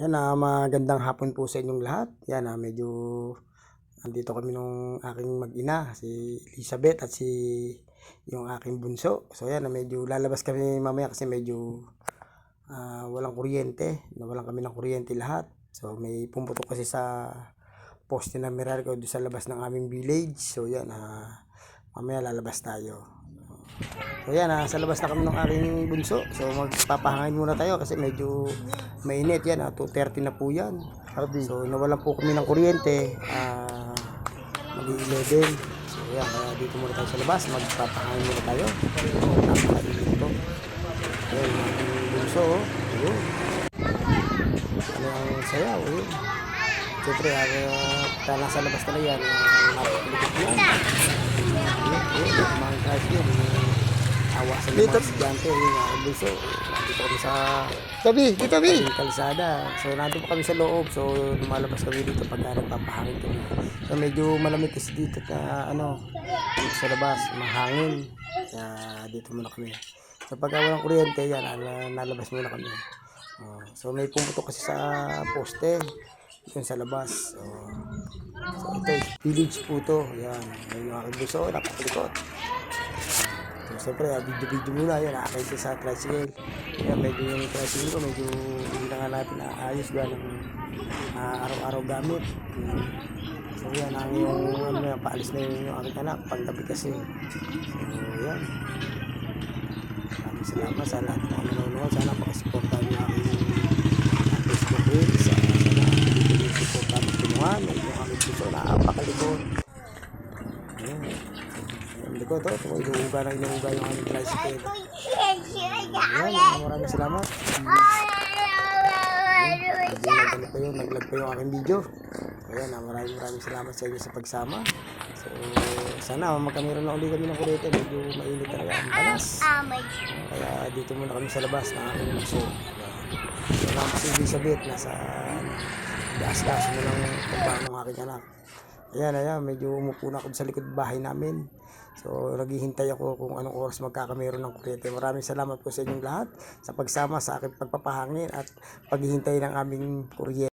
Yan ah, magandang hapon po sa inyong lahat. Yan ah, medyo nandito kami nung aking mag-ina, si Elizabeth at si yung aking bunso. So yan, ah, medyo lalabas kami mamaya kasi medyo ah, walang kuryente. Nawalan kami ng kuryente lahat. So may pumutok kasi sa poste ng Meralco doon sa labas ng aming village. So yan, ah, mamaya lalabas tayo. So yan, ah, sa labas na kami ng aking bunso. So magpapahangin muna tayo kasi medyo mainit yan. Ah, 2.30 na po yan. So nawalan po kami ng kuryente. Ah, mag-11. So yan, kaya dito muna tayo sa labas. Magpapahangin muna tayo. Napakainit. Ayun, yung aking bunso. Oh. Ayun. Ano ang saya, oh. Yun. Siyempre, uh, nasa labas talaga yan. Uh, napakalikot yan. Awa sa mga estudyante. Yun, uh, bunso. Nandito kami sa Tabi, dito tabi. yung kalsada. So, nandun pa kami sa loob. So, lumalabas kami dito pagka nagpapahangin kami. So, medyo malamig kasi dito na, ano, dito sa labas, mahangin. Kaya, dito muna kami. So, pagka walang kuryente, yan, ala- nalabas muna kami. Oh, so, may pumutok kasi sa poste. Yun sa labas. So, so ito, village po to. Yan, yun yung aking buso, napakalikot. So, siyempre, video-video muna yan. Nakakita sa tricycle. Kaya medyo yung tricycle ko, medyo hindi na nga natin naayos ba ng ah, araw-araw gamit. So, yan, ang yung, ano yan, paalis na yun yung aking anak. Panggabi kasi. So, yan. Maraming salamat sa lahat ng nanonood. Sana niyo dito. Likod, oh. Ito, inuuga na inuuga yung aming tricycle. Ayan, maraming salamat. Naglag pa yun, naglag pa yung aking video. Ayan, ah, maraming maraming salamat sa inyo sa pagsama. So, sana magkamiron na uli kami ng kurete. Medyo mainit talaga ang panas. Kaya dito muna kami sa labas na aking muso. Salamat si Elizabeth nasa gas-gas mo ng pagbahan ng aking anak. Ayan, ayan, medyo umupo na ako sa likod bahay namin. So, naghihintay ako kung anong oras magkakameron ng kuryente. Maraming salamat po sa inyong lahat sa pagsama sa aking pagpapahangin at paghihintay ng aming kuryente.